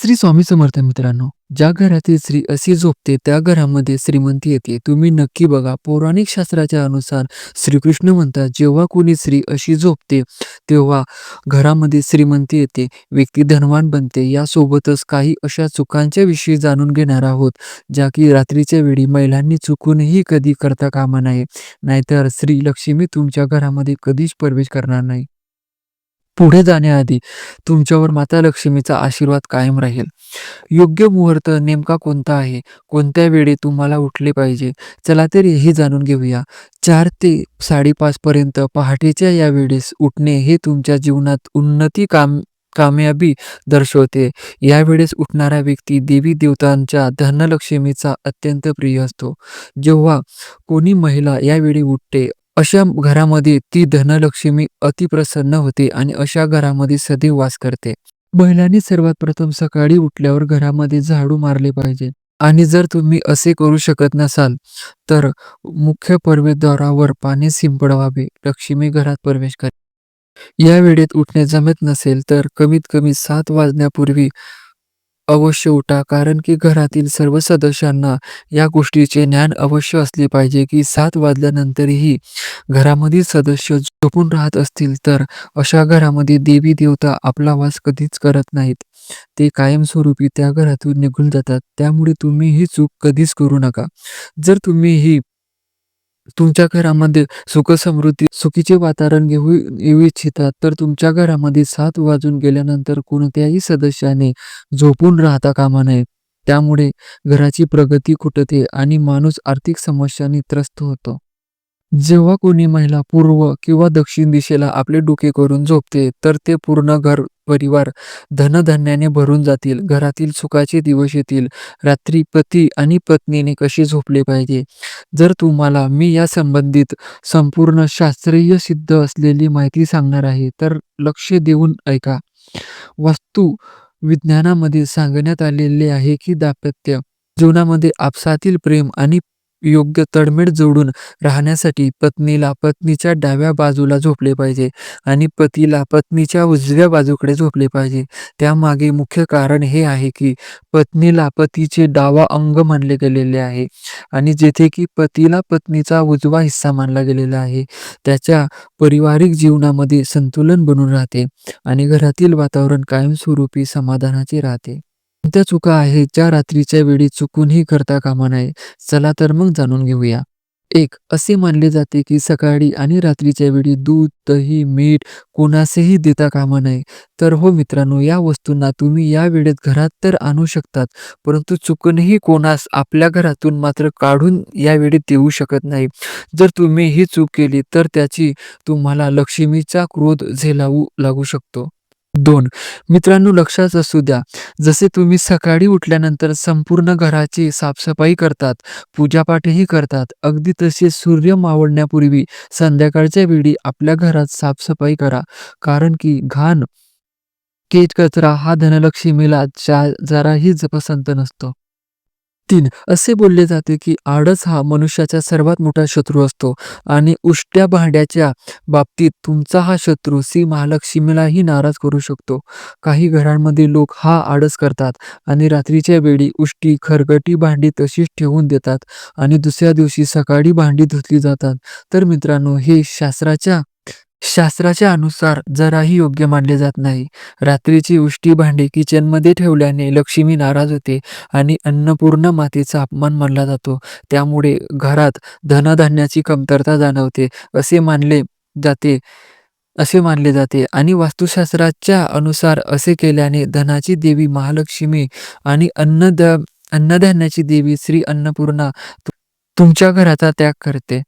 श्री स्वामी समर्थ मित्रांनो ज्या घरातील स्त्री अशी झोपते त्या घरामध्ये श्रीमंती येते. तुम्ही नक्की बघा पौराणिक शास्त्राच्या अनुसार श्रीकृष्ण म्हणतात जेव्हा कोणी स्त्री अशी झोपते तेव्हा घरामध्ये श्रीमंती येते व्यक्ती धनवान बनते. यासोबतच काही अशा चुकांच्या विषयी जाणून घेणार आहोत ज्या की रात्रीच्या वेळी महिलांनी चुकूनही कधी करता कामा नये. नाहीतर श्री लक्ष्मी तुमच्या घरामध्ये कधीच प्रवेश करणार नाही. पुढे जाण्याआधी तुमच्यावर माता लक्ष्मीचा आशीर्वाद कायम राहील. योग्य मुहूर्त नेमका कोणता आहे? कोणत्या वेळी तुम्हाला उठले पाहिजे? चला तर हे जाणून घेऊया. चार ते साडेपाच पर्यंत पहाटेच्या या वेळेस उठणे हे तुमच्या जीवनात उन्नती काम कामयाबी दर्शवते. यावेळेस उठणारा व्यक्ती देवी देवतांच्या धनलक्ष्मीचा अत्यंत प्रिय असतो. जेव्हा कोणी महिला यावेळी उठते अशा घरामध्ये ती धनलक्ष्मी अतिप्रसन्न होते आणि अशा घरामध्ये सदैव वास करते. महिलांनी सर्वात प्रथम सकाळी उठल्यावर घरामध्ये झाडू मारले पाहिजे. आणि जर तुम्ही असे करू शकत नसाल तर मुख्य प्रवेशद्वारावर पाणी शिंपडवावे लक्ष्मी घरात प्रवेश करे या वेळेत उठणे जमत नसेल तर कमीत कमी सात वाजण्यापूर्वी अवश्य उठा कारण की घरातील सर्व सदस्यांना या गोष्टीचे ज्ञान अवश्य असले पाहिजे की सात वाजल्यानंतरही घरामधील सदस्य झोपून राहत असतील तर अशा घरामध्ये देवी देवता आपला वास कधीच करत नाहीत. ते कायमस्वरूपी त्या घरातून निघून जातात. त्यामुळे तुम्ही ही चूक कधीच करू नका. जर तुम्ही ही तुमच्या घरामध्ये सुख समृद्धी सुखीचे वातावरण घेऊ येऊ इच्छितात तर तुमच्या घरामध्ये सात वाजून गेल्यानंतर कोणत्याही सदस्याने झोपून राहता कामा नये. त्यामुळे घराची प्रगती खुटते आणि माणूस आर्थिक समस्यांनी त्रस्त होतो. जेव्हा कोणी महिला पूर्व किंवा दक्षिण दिशेला आपले डोके करून झोपते तर ते पूर्ण घर परिवार धनधान्याने भरून जातील. घरातील सुखाचे दिवस येतील. रात्री पती आणि पत्नीने कसे झोपले पाहिजे? जर तुम्हाला मी या संबंधित संपूर्ण शास्त्रीय सिद्ध असलेली माहिती सांगणार आहे तर लक्ष देऊन ऐका. वास्तू विज्ञानामध्ये सांगण्यात आलेले आहे की दाम्पत्य जीवनामध्ये आपसातील प्रेम आणि योग्य तडमेड जोडून राहण्यासाठी पत्नीला पत्नीच्या डाव्या बाजूला झोपले पाहिजे आणि पतीला पत्नीच्या उजव्या बाजूकडे झोपले पाहिजे. त्यामागे मुख्य कारण हे आहे की पत्नीला पतीचे डावा अंग मानले गेलेले आहे आणि जेथे की पतीला पत्नीचा उजवा हिस्सा मानला गेलेला आहे. त्याच्या पारिवारिक जीवनामध्ये संतुलन बनून राहते आणि घरातील वातावरण कायमस्वरूपी समाधानाचे राहते. कोणत्या चुका आहेत ज्या रात्रीच्या वेळी चुकूनही करता कामा नये? चला तर मग जाणून घेऊया. एक असे मानले जाते की सकाळी आणि रात्रीच्या वेळी दूध दही मीठ कोणासेही देता कामा नये. तर हो मित्रांनो या वस्तूंना तुम्ही या वेळेत घरात तर आणू शकतात परंतु चुकूनही कोणास आपल्या घरातून मात्र काढून या वेळेत देऊ शकत नाही. जर तुम्ही ही चूक केली तर त्याची तुम्हाला लक्ष्मीचा क्रोध झेलावू लागू शकतो. दोन. मित्रांनो लक्षात असू द्या जसे तुम्ही सकाळी उठल्यानंतर संपूर्ण घराची साफसफाई करतात पूजापाठही करतात अगदी तसे सूर्य मावळण्यापूर्वी संध्याकाळच्या वेळी आपल्या घरात साफसफाई करा. कारण की घाण केज कचरा हा धनलक्ष्मीला जराही पसंत नसतो. तीन असे बोलले जाते की आळस हा मनुष्याचा सर्वात मोठा शत्रू असतो आणि उष्ट्या भांड्याच्या बाबतीत तुमचा हा शत्रू श्री महालक्ष्मीलाही नाराज करू शकतो. काही घरांमध्ये लोक हा आळस करतात आणि रात्रीच्या वेळी उष्टी खरगटी भांडी तशीच ठेवून देतात आणि दुसऱ्या दिवशी सकाळी भांडी धुतली जातात. तर मित्रांनो हे शास्त्राच्या शास्त्राच्या अनुसार जराही योग्य मानले जात नाही. रात्रीची उष्टी भांडी किचनमध्ये ठेवल्याने लक्ष्मी नाराज होते आणि अन्नपूर्ण मातेचा अपमान मानला जातो. त्यामुळे घरात धनधान्याची कमतरता जाणवते असे मानले जाते असे मानले जाते. आणि वास्तुशास्त्राच्या अनुसार असे केल्याने धनाची देवी महालक्ष्मी आणि अन्नद अन्नधान्याची देवी श्री अन्नपूर्णा तुमच्या घराचा त्याग करते.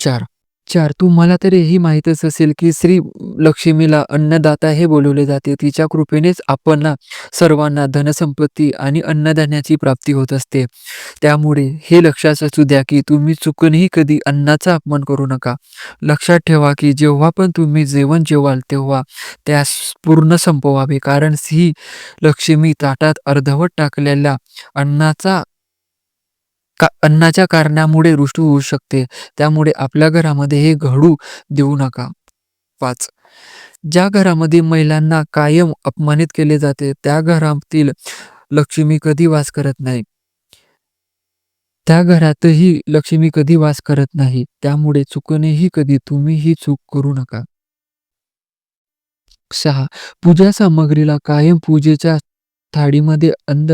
चार चार तुम्हाला तरी हेही माहीतच असेल की श्री लक्ष्मीला अन्नदाता हे बोलवले जाते. तिच्या कृपेनेच आपण सर्वांना धनसंपत्ती आणि अन्नधान्याची प्राप्ती होत असते. त्यामुळे हे लक्षात असू द्या की तुम्ही चुकूनही कधी अन्नाचा अपमान करू नका. लक्षात ठेवा की जेव्हा पण तुम्ही जेवण जेवाल तेव्हा त्यास पूर्ण संपवावे. कारण ही लक्ष्मी ताटात अर्धवट टाकलेल्या अन्नाचा का अन्नाच्या कारणामुळे रुष्ट होऊ शकते. त्यामुळे आपल्या घरामध्ये हे घडू देऊ नका. पाच. ज्या घरामध्ये महिलांना कायम अपमानित केले जाते त्या घरातील लक्ष्मी कधी वास करत नाही? त्या घरातही लक्ष्मी कधी वास करत नाही त्यामुळे चुकूनही कधी तुम्ही ही चूक करू नका. सहा. पूजा सामग्रीला कायम पूजेच्या थाळीमध्ये अंद